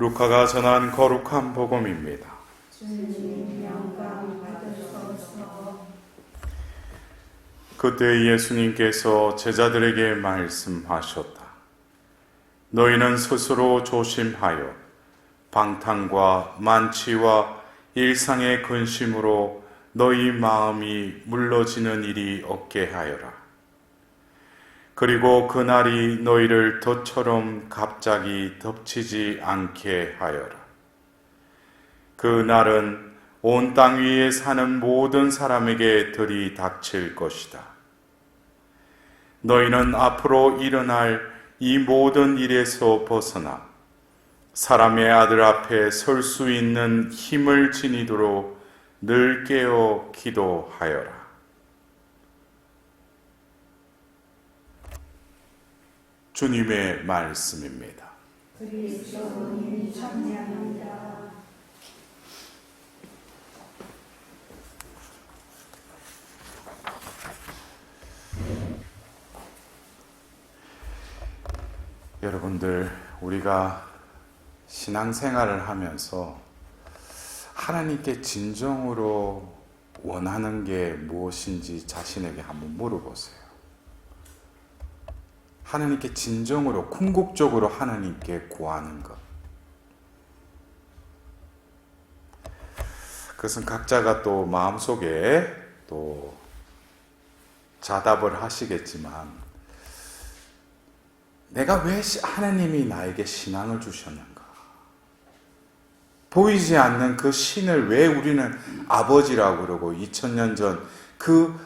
루카가 전한 거룩한 복음입니다. 그때 예수님께서 제자들에게 말씀하셨다. 너희는 스스로 조심하여 방탕과 만취와 일상의 근심으로 너희 마음이 물러지는 일이 없게 하여라. 그리고 그날이 너희를 덫처럼 갑자기 덮치지 않게 하여라. 그 날은 온 땅 위에 사는 모든 사람에게 들이 닥칠 것이다. 너희는 앞으로 일어날 이 모든 일에서 벗어나 사람의 아들 앞에 설 수 있는 힘을 지니도록 늘 깨어 기도하여라. 주님의 말씀입니다. 여러분들, 우리가 신앙생활을 하면서 하나님께 진정으로 원하는 게 무엇인지 자신에게 한번 물어보세요. 하나님께 진정으로, 궁극적으로 하나님께 구하는 것. 그것은 각자가 또 마음속에 또 자답을 하시겠지만, 내가 왜 시- 하나님이 나에게 신앙을 주셨는가? 보이지 않는 그 신을 왜 우리는 아버지라고 그러고 2000년 전 그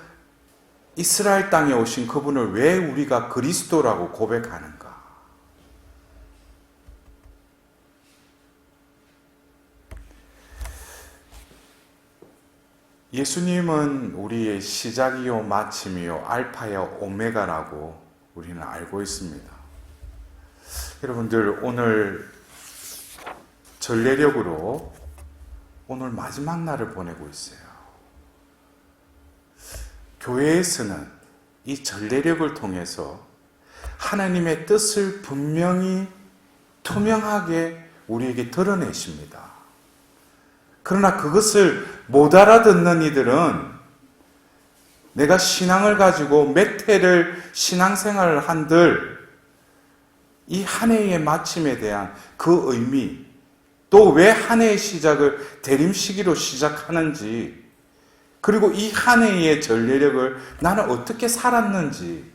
이스라엘 땅에 오신 그분을 왜 우리가 그리스도라고 고백하는가? 예수님은 우리의 시작이요 마침이요 알파요 오메가라고 우리는 알고 있습니다. 여러분들 오늘 전례력으로 오늘 마지막 날을 보내고 있어요. 교회에서는 이 전례력을 통해서 하나님의 뜻을 분명히 투명하게 우리에게 드러내십니다. 그러나 그것을 못 알아듣는 이들은 내가 신앙을 가지고 몇 해를 신앙생활을 한들 이 한 해의 마침에 대한 그 의미, 또 왜 한 해의 시작을 대림 시기로 시작하는지, 그리고 이 한 해의 전례력을 나는 어떻게 살았는지.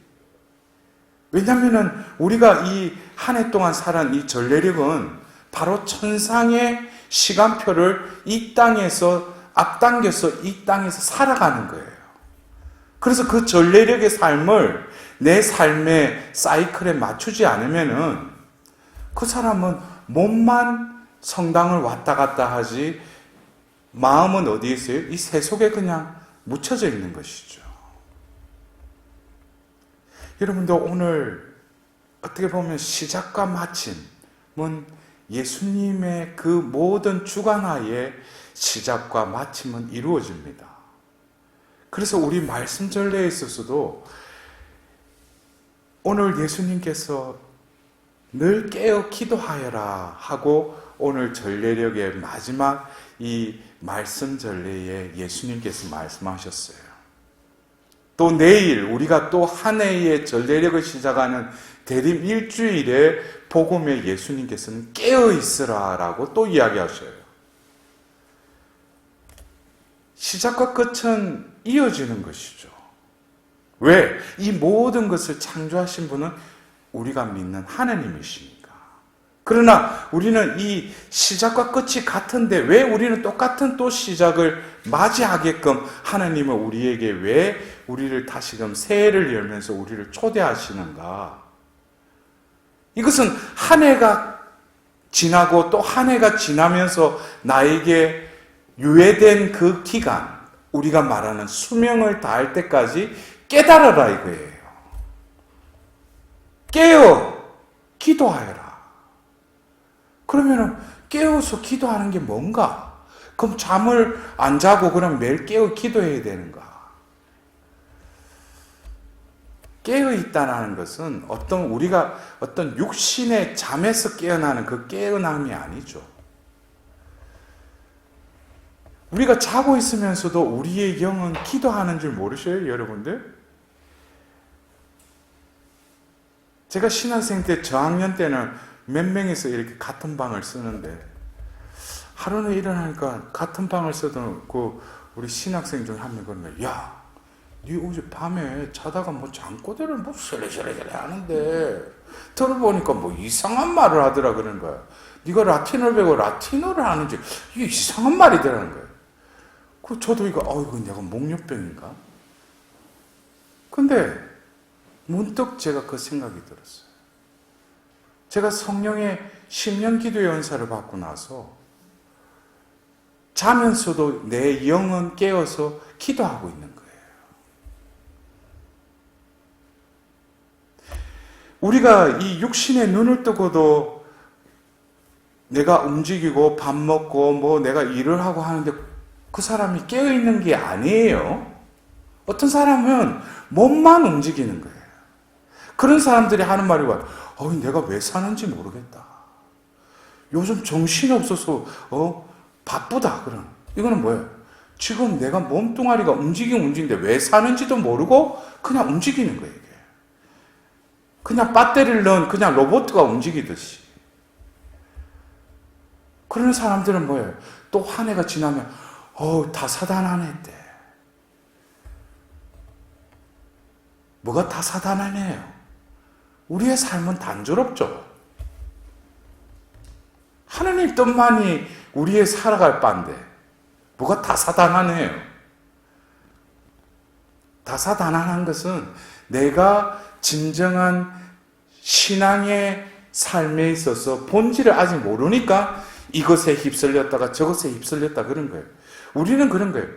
왜냐하면 우리가 이 한 해 동안 살은 이 전례력은 바로 천상의 시간표를 이 땅에서 앞당겨서 이 땅에서 살아가는 거예요. 그래서 그 전례력의 삶을 내 삶의 사이클에 맞추지 않으면은 그 사람은 몸만 성당을 왔다 갔다 하지 마음은 어디에 있어요? 이새 속에 그냥 묻혀져 있는 것이죠. 여러분들 오늘 어떻게 보면 시작과 마침은 예수님의 그 모든 주관하에 시작과 마침은 이루어집니다. 그래서 우리 말씀 전례에 있어서도 오늘 예수님께서 늘 깨어 기도하여라 하고 오늘 전례력의 마지막 이 말씀 전례에 예수님께서 말씀하셨어요. 또 내일 우리가 또 한 해의 전례력을 시작하는 대림 일주일에 복음에 예수님께서는 깨어 있으라라고 또 이야기하셔요. 시작과 끝은 이어지는 것이죠. 왜? 이 모든 것을 창조하신 분은 우리가 믿는 하나님이시니까. 그러나 우리는 이 시작과 끝이 같은데 왜 우리는 똑같은 또 시작을 맞이하게끔 하나님은 우리에게 왜 우리를 다시금 새해를 열면서 우리를 초대하시는가? 이것은 한 해가 지나고 또 한 해가 지나면서 나에게 유예된 그 기간, 우리가 말하는 수명을 다할 때까지 깨달아라 이거예요. 깨어 기도하여라. 그러면은 깨어서 기도하는 게 뭔가? 그럼 잠을 안 자고 그럼 매일 깨어 기도해야 되는가? 깨어 있다는 것은 어떤 우리가 어떤 육신의 잠에서 깨어나는 그 깨어남이 아니죠. 우리가 자고 있으면서도 우리의 영은 기도하는 줄 모르셔요, 여러분들? 제가 신학생 때 저학년 때는 몇 명이서 이렇게 같은 방을 쓰는데 하루는 일어나니까 같은 방을 쓰던 그 우리 신학생 중에 한 명이 그러는. 야, 네 어제 밤에 자다가 뭐 잠꼬대를 뭐 소리소리소리 하는데 들어보니까 뭐 이상한 말을 하더라 그러는 거야. 네가 라틴어를 배고 라틴어를 하는지 이게 이상한 말이더라는 거야. 그 저도 이거 어 이거 내가 목욕병인가? 근데 문득 제가 그 생각이 들었어요. 제가 성령의 10년 기도 연사를 받고 나서 자면서도 내 영은 깨어서 기도하고 있는 거예요. 우리가 이 육신의 눈을 뜨고도 내가 움직이고 밥 먹고 뭐 내가 일을 하고 하는데 그 사람이 깨어 있는 게 아니에요. 어떤 사람은 몸만 움직이는 거예요. 그런 사람들이 하는 말이 와, 어, 내가 왜 사는지 모르겠다. 요즘 정신이 없어서 어 바쁘다 그런. 이거는 뭐예요? 지금 내가 몸뚱아리가 움직이긴 움직이는데 왜 사는지도 모르고 그냥 움직이는 거예요. 이게. 그냥 배터리를 넣은 그냥 로봇가 움직이듯이. 그런 사람들은 뭐예요? 또 한 해가 지나면 어 다사다난해 때. 뭐가 다사다난해요? 우리의 삶은 단조롭죠. 하느님 뜻만이 우리의 살아갈 바인데 뭐가 다사다난해요. 다사다난한 것은 내가 진정한 신앙의 삶에 있어서 본질을 아직 모르니까 이것에 휩쓸렸다가 저것에 휩쓸렸다 그런 거예요. 우리는 그런 거예요.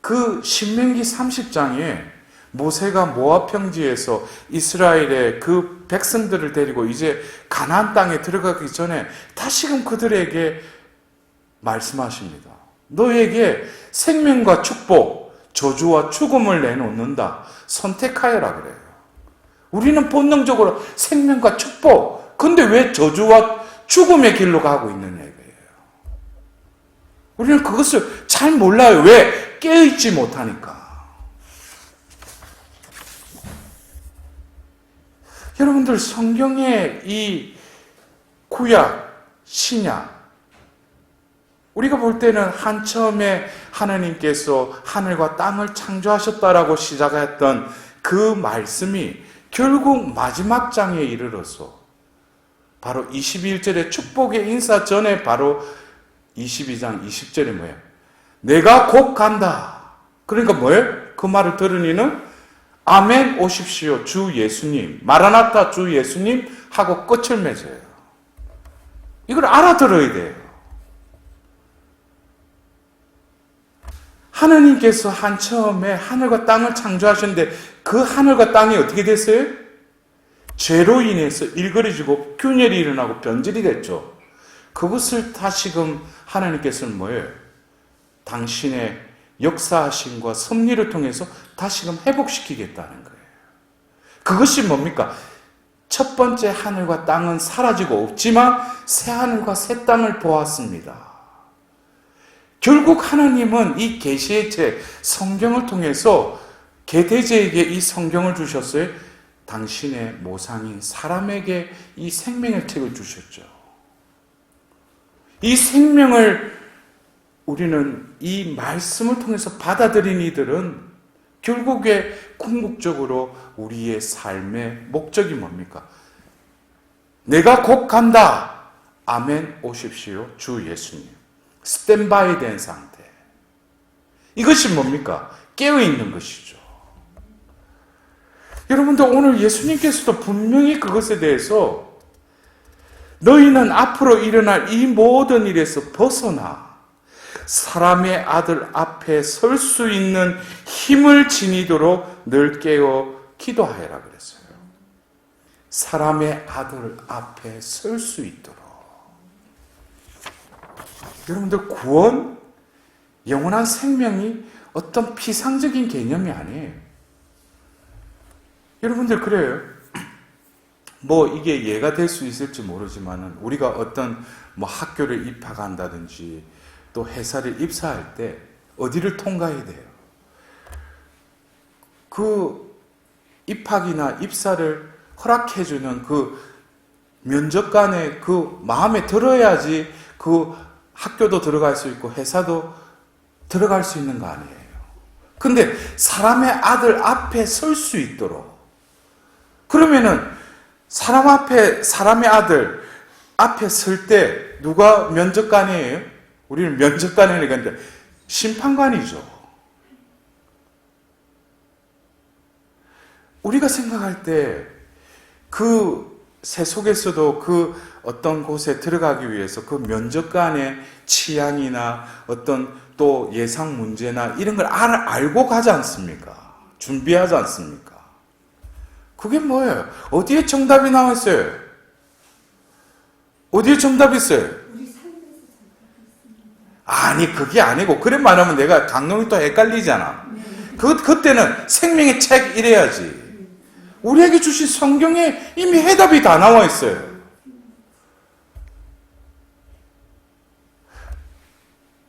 그 신명기 30장에 모세가 모압 평지에서 이스라엘의 그 백성들을 데리고 이제 가나안 땅에 들어가기 전에 다시금 그들에게 말씀하십니다. 너에게 생명과 축복, 저주와 죽음을 내놓는다. 선택하여라 그래요. 우리는 본능적으로 생명과 축복, 근데 왜 저주와 죽음의 길로 가고 있느냐 이거예요. 우리는 그것을 잘 몰라요. 왜? 깨어있지 못하니까. 여러분들 성경의 이 구약, 신약, 우리가 볼 때는 한 처음에 하나님께서 하늘과 땅을 창조하셨다라고 시작했던 그 말씀이 결국 마지막 장에 이르러서 바로 21절의 축복의 인사 전에 바로 22장 20절에 뭐예요? 내가 곧 간다. 그러니까 뭐예요? 그 말을 들으니는 아멘 오십시오 주 예수님 마라나타 주 예수님 하고 끝을 맺어요. 이걸 알아들어야 돼요. 하나님께서 한 처음에 하늘과 땅을 창조하셨는데 그 하늘과 땅이 어떻게 됐어요? 죄로 인해서 일그러지고 균열이 일어나고 변질이 됐죠. 그것을 다시금 하나님께서는 뭐예요? 당신의 역사하심과 섭리를 통해서 다시금 회복시키겠다는 거예요. 그것이 뭡니까? 첫 번째 하늘과 땅은 사라지고 없지만 새 하늘과 새 땅을 보았습니다. 결국 하나님은 이 계시의 책 성경을 통해서 개대제에게 이 성경을 주셨어요. 당신의 모상인 사람에게 이 생명의 책을 주셨죠. 이 생명을 우리는 이 말씀을 통해서 받아들인 이들은 결국에 궁극적으로 우리의 삶의 목적이 뭡니까? 내가 곧 간다. 아멘 오십시오. 주 예수님. 스탠바이 된 상태. 이것이 뭡니까? 깨어 있는 것이죠. 여러분들 오늘 예수님께서도 분명히 그것에 대해서 너희는 앞으로 일어날 이 모든 일에서 벗어나 사람의 아들 앞에 설 수 있는 힘을 지니도록 늘 깨어 기도하여라 그랬어요. 사람의 아들 앞에 설 수 있도록. 여러분들 구원, 영원한 생명이 어떤 피상적인 개념이 아니에요. 여러분들 그래요. 뭐 이게 예가 될 수 있을지 모르지만은 우리가 어떤 뭐 학교를 입학한다든지 또 회사를 입사할 때 어디를 통과해야 돼요. 그 입학이나 입사를 허락해주는 그 면접관의 그 마음에 들어야지 그 학교도 들어갈 수 있고 회사도 들어갈 수 있는 거 아니에요. 근데 사람의 아들 앞에 설 수 있도록 그러면은 사람 앞에 사람의 아들 앞에 설 때 누가 면접관이에요? 우리는 면접관이니까 이제 심판관이죠. 우리가 생각할 때그 세속에서도 그 어떤 곳에 들어가기 위해서 그 면접관의 취향이나 어떤 또 예상 문제나 이런 걸 알, 알고 가지 않습니까? 준비하지 않습니까? 그게 뭐예요? 어디에 정답이 나와 있어요? 어디에 정답이 있어요? 아니 그게 아니고 그래 말하면 내가 강론이 또 헷갈리잖아. 그 그때는 생명의 책 이래야지. 우리에게 주신 성경에 이미 해답이 다 나와 있어요.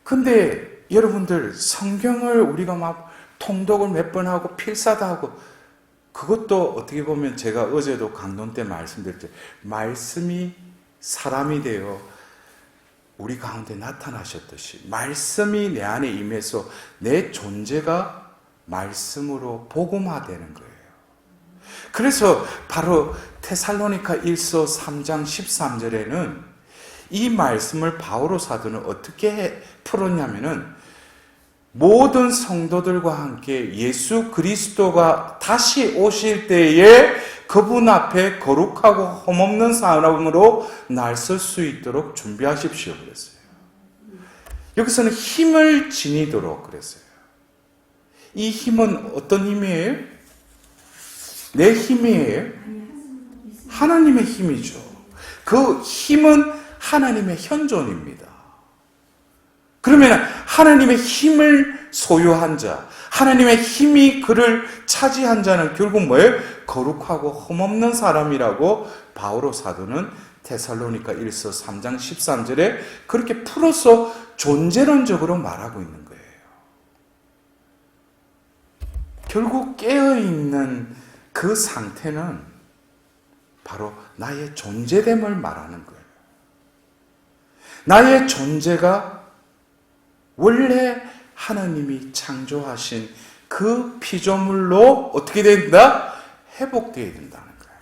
근데 여러분들 성경을 우리가 막 통독을 몇 번 하고 필사도 하고 그것도 어떻게 보면 제가 어제도 강론 때 말씀드렸죠. 말씀이 사람이 되어 우리 가운데 나타나셨듯이 말씀이 내 안에 임해서 내 존재가 말씀으로 복음화되는 거예요. 그래서 바로 테살로니카 1서 3장 13절에는 이 말씀을 바오로 사도는 어떻게 해- 풀었냐면은 모든 성도들과 함께 예수 그리스도가 다시 오실 때에 그분 앞에 거룩하고 험없는 사람으로 날설수 있도록 준비하십시오 그랬어요. 여기서는 힘을 지니도록 그랬어요. 이 힘은 어떤 힘이에요? 내 힘이에요? 하나님의 힘이죠. 그 힘은 하나님의 현존입니다. 그러면 하나님의 힘을 소유한 자, 하나님의 힘이 그를 차지한 자는 결국 뭐예요? 거룩하고 흠없는 사람이라고 바오로 사도는 테살로니카 1서 3장 13절에 그렇게 풀어서 존재론적으로 말하고 있는 거예요. 결국 깨어있는 그 상태는 바로 나의 존재됨을 말하는 거예요. 나의 존재가 원래 하나님이 창조하신 그 피조물로 어떻게 된다? 회복되어야 된다는 거예요.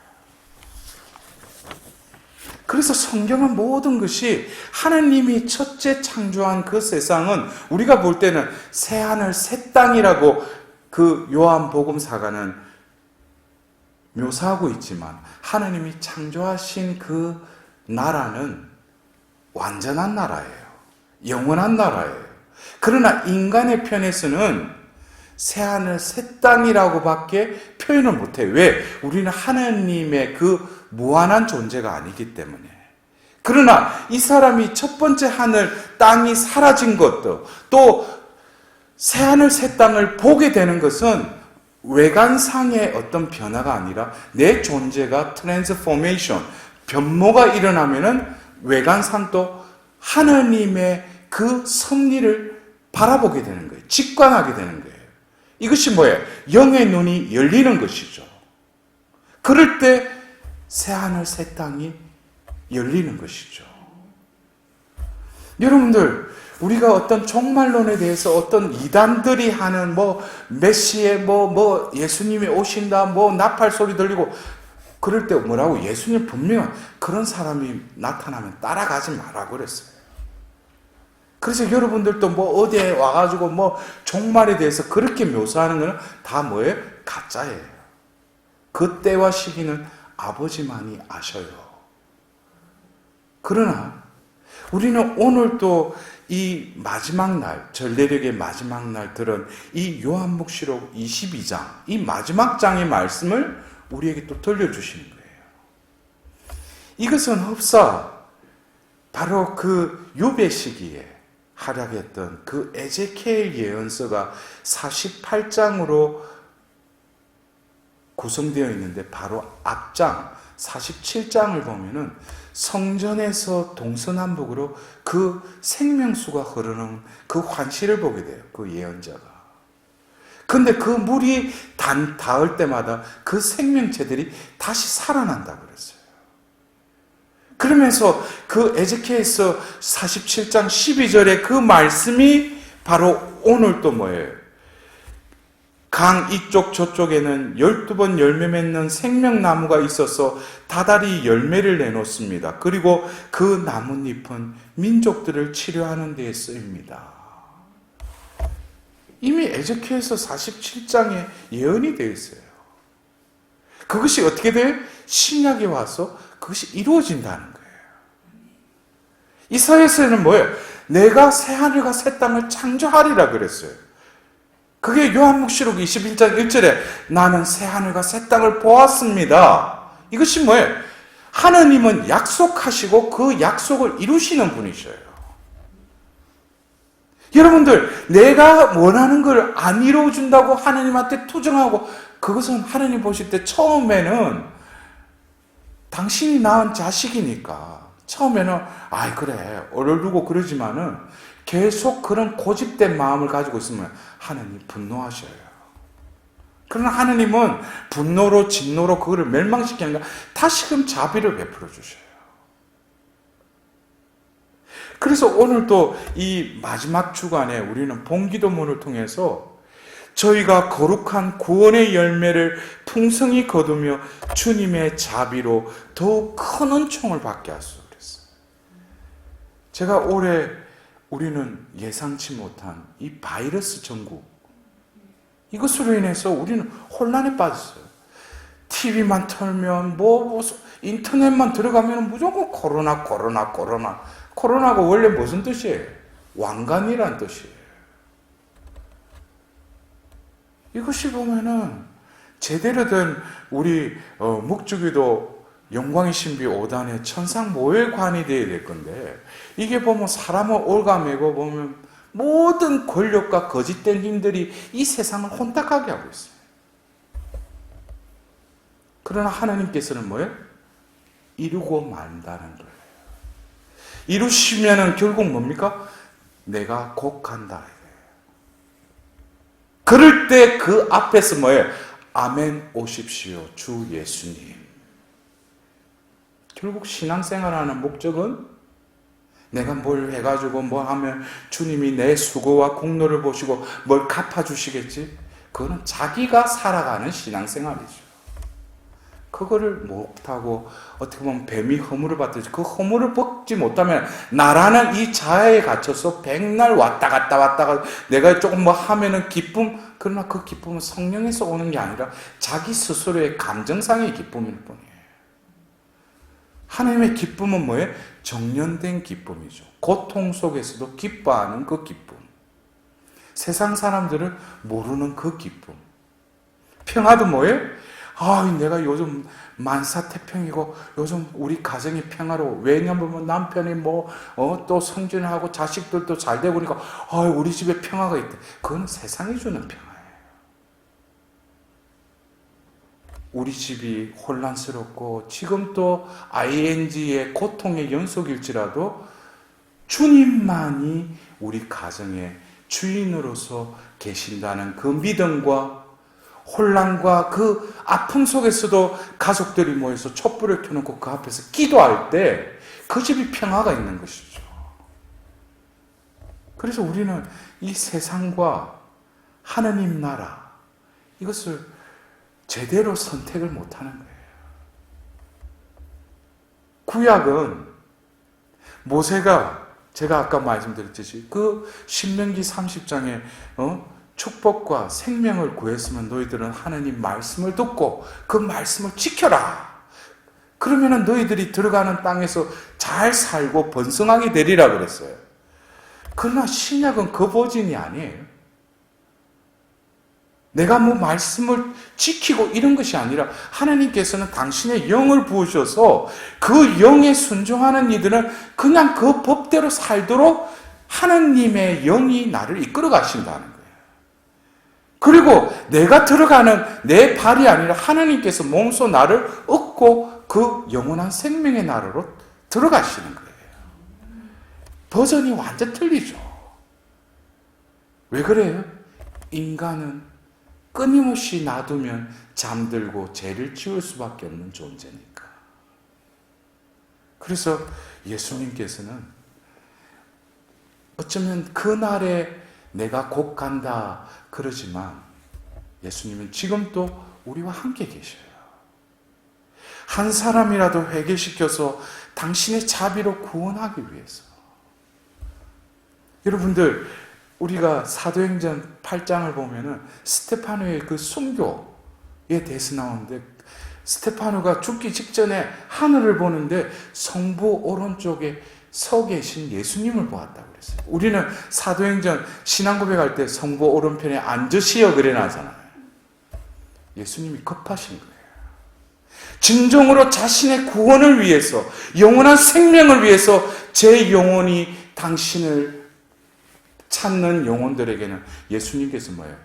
그래서 성경은 모든 것이 하나님이 첫째 창조한 그 세상은 우리가 볼 때는 새 하늘 새 땅이라고 그 요한 복음사가는 묘사하고 있지만 하나님이 창조하신 그 나라는 완전한 나라예요. 영원한 나라예요. 그러나 인간의 편에서는 새하늘 새 땅이라고밖에 표현을 못해요. 왜? 우리는 하나님의 그 무한한 존재가 아니기 때문에. 그러나 이 사람이 첫 번째 하늘 땅이 사라진 것도 또 새 하늘 새 땅을 보게 되는 것은 외관상의 어떤 변화가 아니라 내 존재가 트랜스포메이션 변모가 일어나면은 외관상도 하나님의 그 섭리를 바라보게 되는 거예요. 직관하게 되는 거예요. 이것이 뭐예요? 영의 눈이 열리는 것이죠. 그럴 때 새하늘 새 땅이 열리는 것이죠. 여러분들 우리가 어떤 종말론에 대해서 어떤 이단들이 하는 뭐 메시에 뭐뭐 예수님이 오신다 뭐 나팔 소리 들리고 그럴 때 뭐라고 예수님 분명 그런 사람이 나타나면 따라가지 마라 그랬어요. 그래서 여러분들도 뭐 어디에 와가지고 뭐 종말에 대해서 그렇게 묘사하는 거는 다 뭐예요? 가짜예요. 그 때와 시기는 아버지만이 아셔요. 그러나 우리는 오늘도 이 마지막 날, 전례력의 마지막 날 들은 이 요한복시록 22장, 이 마지막 장의 말씀을 우리에게 또 들려주시는 거예요. 이것은 흡사 바로 그 유배 시기에 활약했던 그 에제키엘 예언서가 48장으로 구성되어 있는데 바로 앞장 47장을 보면은 성전에서 동서남북으로 그 생명수가 흐르는 그 환시를 보게 돼요. 그 예언자가. 근데 그 물이 단, 닿을 때마다 그 생명체들이 다시 살아난다 그랬어요. 그러면서 그 에ze키엘서 47장 12절에 그 말씀이 바로 오늘 또 뭐예요? 강 이쪽 저쪽에는 12번 열매 맺는 생명나무가 있어서 다달이 열매를 내놓습니다. 그리고 그 나뭇잎은 민족들을 치료하는 데에 쓰입니다. 이미 에ze키엘서 47장에 예언이 되어 있어요. 그것이 어떻게 돼요? 신약에 와서 그것이 이루어진다는 거예요. 이사야서에는 뭐예요? 내가 새 하늘과 새 땅을 창조하리라 그랬어요. 그게 요한묵시록 21장 1절에 나는 새 하늘과 새 땅을 보았습니다. 이것이 뭐예요? 하나님은 약속하시고 그 약속을 이루시는 분이셔요. 여러분들, 내가 원하는 걸 안 이루어준다고 하나님한테 투정하고 그것은 하나님 보실 때 처음에는 당신이 낳은 자식이니까 처음에는 아이 그래 얼얼두고 그러지만은 계속 그런 고집된 마음을 가지고 있으면 하나님 분노하셔요. 그러나 하나님은 분노로 진노로 그거를 멸망시키는 거 다시금 자비를 베풀어 주셔요. 그래서 오늘도 이 마지막 주간에 우리는 본기도문을 통해서 저희가 거룩한 구원의 열매를 풍성히 거두며 주님의 자비로 더욱 큰 은총을 받게 하소서 그랬어요. 제가 올해 우리는 예상치 못한 이 바이러스 전국 이것으로 인해서 우리는 혼란에 빠졌어요. TV만 틀면 뭐, 뭐 인터넷만 들어가면 무조건 코로나 코로나 코로나 코로나가 원래 무슨 뜻이에요? 왕관이란 뜻이에요. 이것이 보면은 제대로 된 우리 어, 묵주기도 영광의 신비 5단의 천상 모회관이 되어야 될 건데 이게 보면 사람을 올가매고 보면 모든 권력과 거짓된 힘들이 이 세상을 혼탁하게 하고 있어요. 그러나 하나님께서는 뭐예요? 이루고 만다는 거예요. 이루시면은 결국 뭡니까? 내가 곧 간다. 그럴 때 그 앞에서 뭐예요? 아멘 오십시오, 주 예수님. 결국 신앙생활하는 목적은 내가 뭘 해가지고 뭐 하면 주님이 내 수고와 공로를 보시고 뭘 갚아주시겠지? 그거는 자기가 살아가는 신앙생활이죠. 그거를 못하고 어떻게 보면 뱀이 허물을 받듯이 그 허물을 벗지 못하면 나라는 이 자아에 갇혀서 백날 왔다 갔다 왔다 갔다 내가 조금 뭐 하면은 기쁨 그러나 그 기쁨은 성령에서 오는 게 아니라 자기 스스로의 감정상의 기쁨일 뿐이에요. 하나님의 기쁨은 뭐예요? 정련된 기쁨이죠. 고통 속에서도 기뻐하는 그 기쁨. 세상 사람들은 모르는 그 기쁨. 평화도 뭐예요? 아, 내가 요즘 만사태평이고 요즘 우리 가정이 평화로워. 왜냐면 남편이 뭐, 어, 또 성진하고 자식들도 잘 되고 그러니까, 아, 우리 집에 평화가 있다. 그건 세상이 주는 평화예요. 우리 집이 혼란스럽고 지금 또 ing의 고통의 연속일지라도 주님만이 우리 가정의 주인으로서 계신다는 그 믿음과 혼란과 그 아픔 속에서도 가족들이 모여서 촛불을 켜놓고 그 앞에서 기도할 때 그 집이 평화가 있는 것이죠. 그래서 우리는 이 세상과 하나님 나라 이것을 제대로 선택을 못하는 거예요. 구약은 모세가 제가 아까 말씀드렸듯이 그 신명기 30장에 어? 축복과 생명을 구했으면 너희들은 하나님 말씀을 듣고 그 말씀을 지켜라. 그러면은 너희들이 들어가는 땅에서 잘 살고 번성하게 되리라 그랬어요. 그러나 신약은 그 버전이 아니에요. 내가 뭐 말씀을 지키고 이런 것이 아니라 하나님께서는 당신의 영을 부으셔서 그 영에 순종하는 이들은 그냥 그 법대로 살도록 하나님의 영이 나를 이끌어 가신다는 거예요. 그리고 내가 들어가는 내 발이 아니라 하나님께서 몸소 나를 얻고 그 영원한 생명의 나라로 들어가시는 거예요. 버전이 완전 틀리죠. 왜 그래요? 인간은 끊임없이 놔두면 잠들고 죄를 지을 수밖에 없는 존재니까. 그래서 예수님께서는 어쩌면 그날에 내가 곧 간다 그러지만 예수님은 지금도 우리와 함께 계셔요. 한 사람이라도 회개시켜서 당신의 자비로 구원하기 위해서. 여러분들, 우리가 사도행전 8장을 보면은 스테파노의 그 순교에 대해서 나오는데 스테파노가 죽기 직전에 하늘을 보는데 성부 오른쪽에 서 계신 예수님을 보았다고 그랬어요. 우리는 사도행전 신앙 고백할 때 성부 오른편에 앉으시어 그래 나잖아요. 예수님이 급하신 거예요. 진정으로 자신의 구원을 위해서, 영원한 생명을 위해서 제 영혼이 당신을 찾는 영혼들에게는 예수님께서 뭐예요?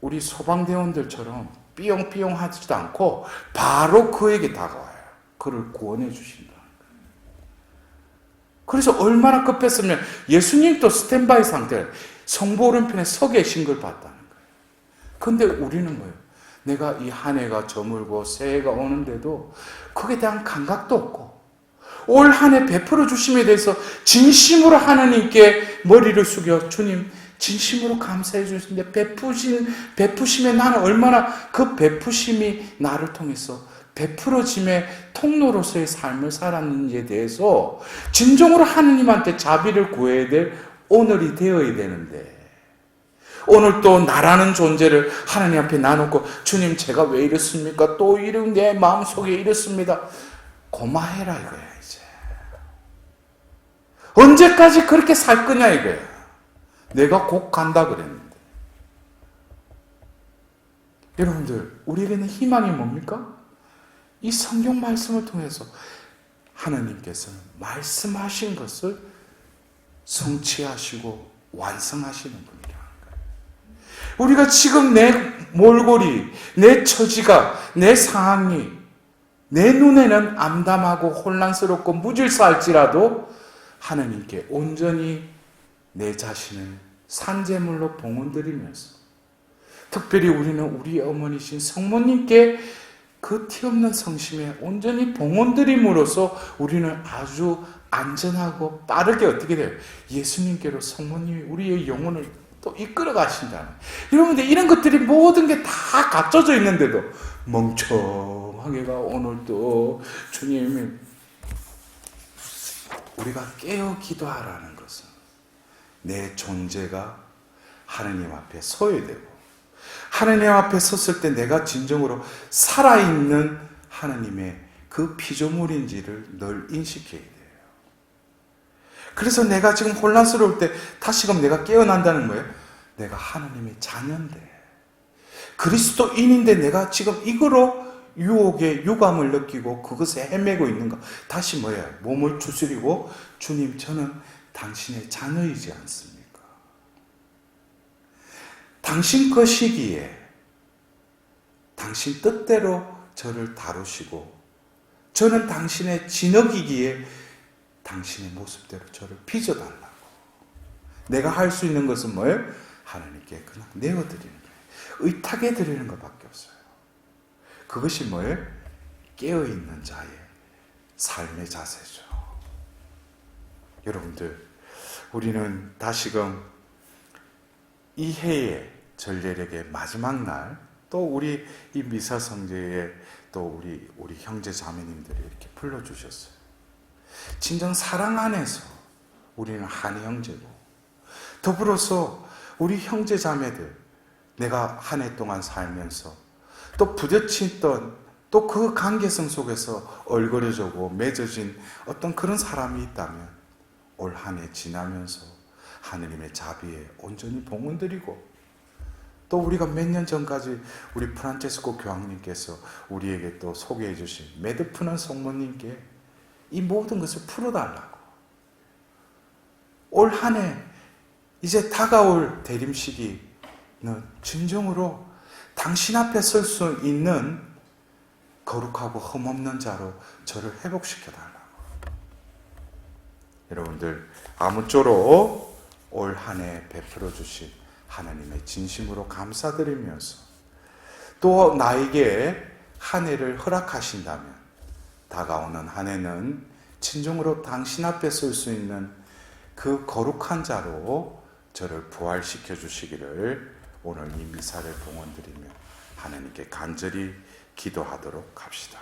우리 소방대원들처럼 삐용삐용 하지도 않고 바로 그에게 다가와요. 그를 구원해 주신다. 그래서 얼마나 급했으면 예수님도 스탠바이 상태, 성부 오른편에 서 계신 걸 봤다는 거예요. 근데 우리는 뭐예요? 내가 이 한 해가 저물고 새해가 오는데도 그에 대한 감각도 없고 올 한 해 베풀어 주심에 대해서 진심으로 하나님께 머리를 숙여 주님 진심으로 감사해 주시는데 베푸신 베푸심에 나는 얼마나 그 베푸심이 나를 통해서 베풀어짐의 통로로서의 삶을 살았는지에 대해서 진정으로 하느님한테 자비를 구해야 될 오늘이 되어야 되는데 오늘 또 나라는 존재를 하나님 앞에 나놓고 주님 제가 왜 이렇습니까? 또 이런 내 마음속에 이렇습니다. 고마해라 이거야 이제. 언제까지 그렇게 살 거냐 이거야. 내가 곧 간다 그랬는데. 여러분들 우리에게는 희망이 뭡니까? 이 성경 말씀을 통해서 하나님께서는 말씀하신 것을 성취하시고 완성하시는 거예요. 우리가 지금 내 몰골이, 내 처지가, 내 상황이 내 눈에는 암담하고 혼란스럽고 무질서할지라도 하나님께 온전히 내 자신을 산재물로 봉헌드리면서 특별히 우리는 우리 어머니신 성모님께 그 티 없는 성심에 온전히 봉헌드림으로써 우리는 아주 안전하고 빠르게 어떻게 돼요? 예수님께로 성모님이 우리의 영혼을 또 이끌어 가신다는. 여러분들 이런 것들이 모든 게 다 갖춰져 있는데도 멍청하게가 오늘 또 주님이 우리가 깨어 기도하라는 것은 내 존재가 하나님 앞에 서야 되고 하나님 앞에 섰을 때 내가 진정으로 살아있는 하나님의 그 피조물인지를 늘 인식해야 돼요. 그래서 내가 지금 혼란스러울 때 다시금 내가 깨어난다는 거예요. 내가 하나님의 자녀인데 그리스도인인데 내가 지금 이거로 유혹의 유감을 느끼고 그것에 헤매고 있는가? 다시 뭐야? 몸을 추스리고 주님 저는 당신의 자녀이지 않습니까? 당신 것이기에 당신 뜻대로 저를 다루시고 저는 당신의 진흙이기에 당신의 모습대로 저를 빚어달라고. 내가 할 수 있는 것은 뭐예요? 하나님께 그냥 내어드리는 거예요. 의탁해 드리는 것밖에 없어요. 그것이 뭐예요? 깨어있는 자의 삶의 자세죠. 여러분들, 우리는 다시금 이 해의 전례력의 마지막 날, 또 우리 이 미사 성제에 또 우리 우리 형제 자매님들이 이렇게 불러 주셨어요. 진정 사랑 안에서 우리는 한 형제고, 더불어서 우리 형제 자매들, 내가 한 해 동안 살면서 또 부딪혔던 또 그 관계성 속에서 얼거려지고 맺어진 어떤 그런 사람이 있다면 올 한 해 지나면서 하느님의 자비에 온전히 봉헌드리고 또 우리가 몇 년 전까지 우리 프란체스코 교황님께서 우리에게 또 소개해 주신 메드푸는 성모님께 이 모든 것을 풀어달라고 올 한 해 이제 다가올 대림식이 진정으로 당신 앞에 설 수 있는 거룩하고 흠없는 자로 저를 회복시켜 달라고. 여러분들 아무쪼록 올 한 해 베풀어 주신 하나님의 진심으로 감사드리면서 또 나에게 한 해를 허락하신다면 다가오는 한 해는 진정으로 당신 앞에 설 수 있는 그 거룩한 자로 저를 부활시켜 주시기를 오늘 이 미사를 봉헌드리며 하나님께 간절히 기도하도록 합시다.